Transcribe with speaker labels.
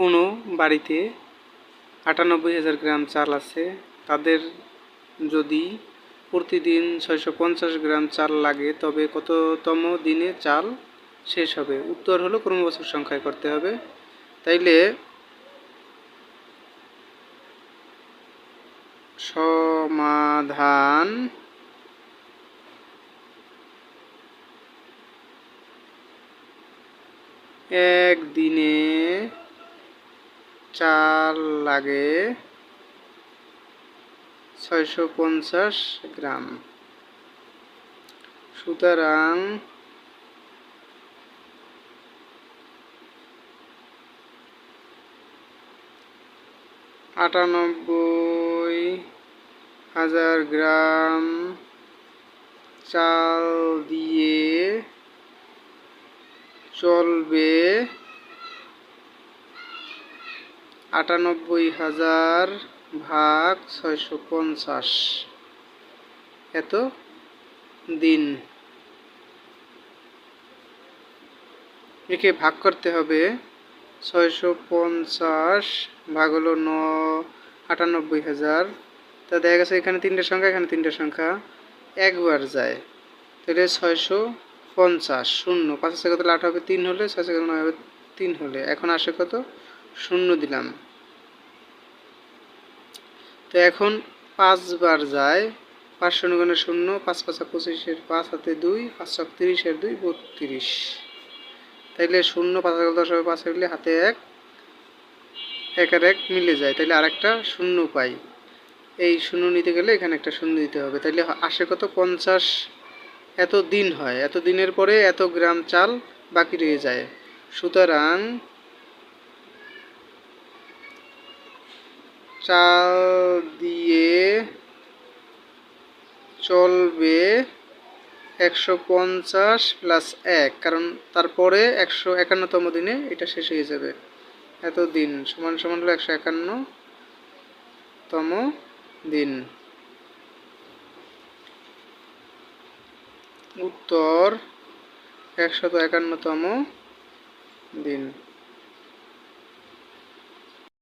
Speaker 1: কোনো বাড়িতে আটানব্বই হাজার গ্রাম চাল আছে, তাদের যদি প্রতিদিন ছয়শো পঞ্চাশ গ্রাম চাল লাগে, তবে কততম দিনে চাল শেষ হবে? উত্তর হলো ক্রমবছর সংখ্যায় করতে হবে। তাইলে সমাধান একদিনে চাল লাগে ছয়শো পঞ্চাশ গ্রাম। সুতরাং আটানব্বই হাজার গ্রাম চাল দিয়ে চলবে আটানব্বই হাজার ভাগ ছয়শো পঞ্চাশ। এত দিন। একে ভাগ করতে হবে ছয়শো পঞ্চাশ ভাগ হলো ন, আটানব্বই হাজার। তা দেখা গেছে এখানে তিনটে সংখ্যা, এখানে তিনটে সংখ্যা। একবার যায়, তাহলে ছয়শো পঞ্চাশ, শূন্য। পাঁচ আছে কত আট হবে তিন হলে, ছয় সেকেন্ড নয় হবে তিন হলে। এখন আসে কত? শূন্য দিলাম। তো এখন পাঁচবার যায়, পাঁচ শূন্য শূন্য, পাঁচ পাঁচা পঁচিশের পাঁচ হাতে দুই, পাঁচ ছক তিরিশের দুই, বত্রিশ। তাইলে শূন্য পাঁচ হাজার দশ হবে, পাঁচ হইলে হাতে এক এক আর এক মিলে যায়। তাইলে আরেকটা শূন্য পাই। এই শূন্য নিতে গেলে এখানে একটা শূন্য দিতে হবে। তাইলে আসে কত? পঞ্চাশ। এত দিন হয়। এত দিনের পরে এত গ্রাম চাল বাকি রয়ে যায়। সুতরাং চাল দিয়ে চলবে একশো পঞ্চাশ প্লাস এক, কারণ তারপরে একশো একান্নতম দিনে এটা শেষ হয়ে যাবে। এত দিন সমান সমান হলো একশো একান্নতম দিন। উত্তর একশত একান্নতম দিন।